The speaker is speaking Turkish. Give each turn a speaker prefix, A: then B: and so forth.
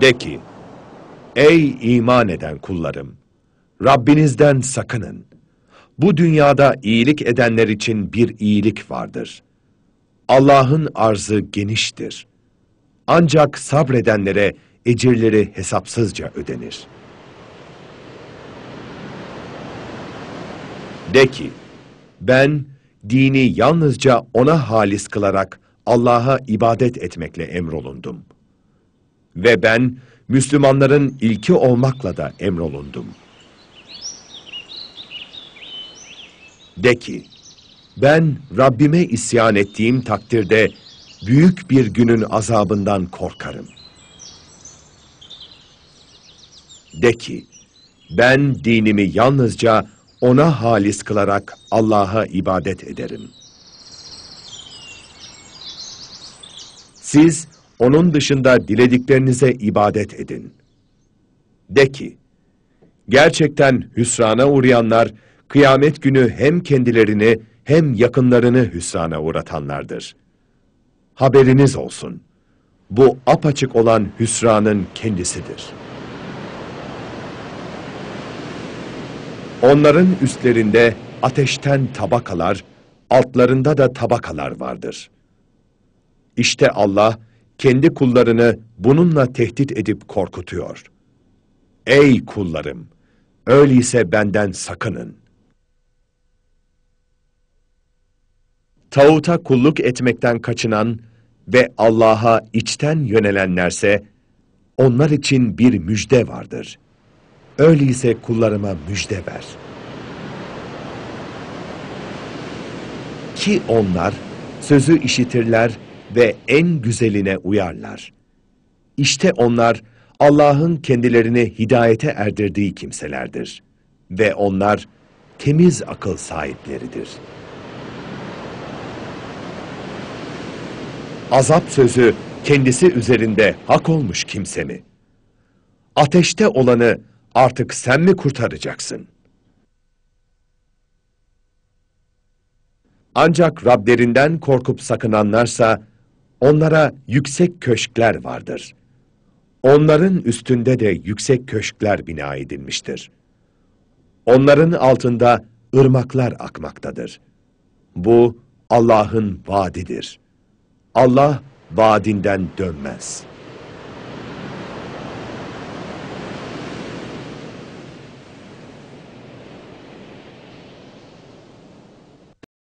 A: De ki, ey iman eden kullarım, Rabbinizden sakının. Bu dünyada iyilik edenler için bir iyilik vardır. Allah'ın arzı geniştir. Ancak sabredenlere ecirleri hesapsızca ödenir. De ki, ben dini yalnızca ona halis kılarak Allah'a ibadet etmekle emrolundum. Ve ben Müslümanların ilki olmakla da emrolundum. De ki, ben Rabbime isyan ettiğim takdirde büyük bir günün azabından korkarım. De ki, ben dinimi yalnızca ona halis kılarak Allah'a ibadet ederim. Siz onun dışında dilediklerinize ibadet edin. De ki, gerçekten hüsrana uğrayanlar, kıyamet günü hem kendilerini hem yakınlarını hüsrana uğratanlardır. Haberiniz olsun, bu apaçık olan hüsranın kendisidir. Onların üstlerinde ateşten tabakalar, altlarında da tabakalar vardır. İşte Allah, kendi kullarını bununla tehdit edip korkutuyor. Ey kullarım! Öyleyse benden sakının. Tağuta kulluk etmekten kaçınan ve Allah'a içten yönelenlerse, onlar için bir müjde vardır. Öyleyse kullarıma müjde ver. Ki onlar sözü işitirler ve en güzeline uyarlar. İşte onlar Allah'ın kendilerini hidayete erdirdiği kimselerdir. Ve onlar temiz akıl sahipleridir. Azap sözü kendisi üzerinde hak olmuş kimse mi? Ateşte olanı artık sen mi kurtaracaksın? Ancak Rablerinden korkup sakınanlarsa, onlara yüksek köşkler vardır. Onların üstünde de yüksek köşkler bina edilmiştir. Onların altında ırmaklar akmaktadır. Bu Allah'ın vaadidir. Allah vaadinden dönmez.''